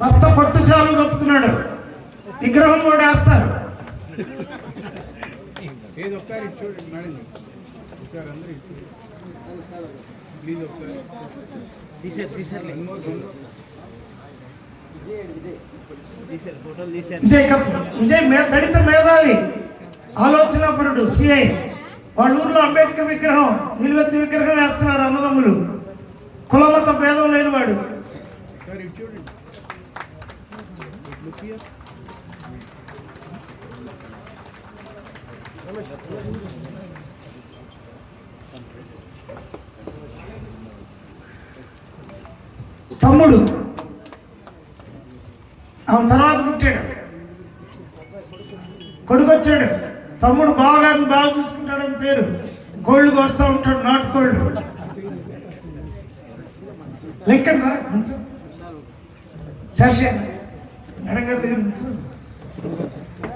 భర్త పట్టు చాలు కప్పుతున్నాడు. విగ్రహం కూడా వేస్తారు విజయ్ దళిత మేధావి ఆలోచనాపరుడు సిఐ వాళ్ళ ఊర్లో అంబేద్కర్ విగ్రహం నిలువెత్తి విగ్రహం వేస్తున్నారు అన్నదమ్ములు. కులమత భేదం లేనివాడు. ఒకసారి తమ్ముడు. ఆమె తర్వాత పుట్టాడు. కొడుకు వచ్చాడు తమ్ముడు బాగా బాగా చూసుకుంటాడని పేరు. గోల్డ్ కోస్తూ ఉంటాడు నాటుకోళ్ళు లెక్కన రా కొంచెం. நடக்கிறதுக்கு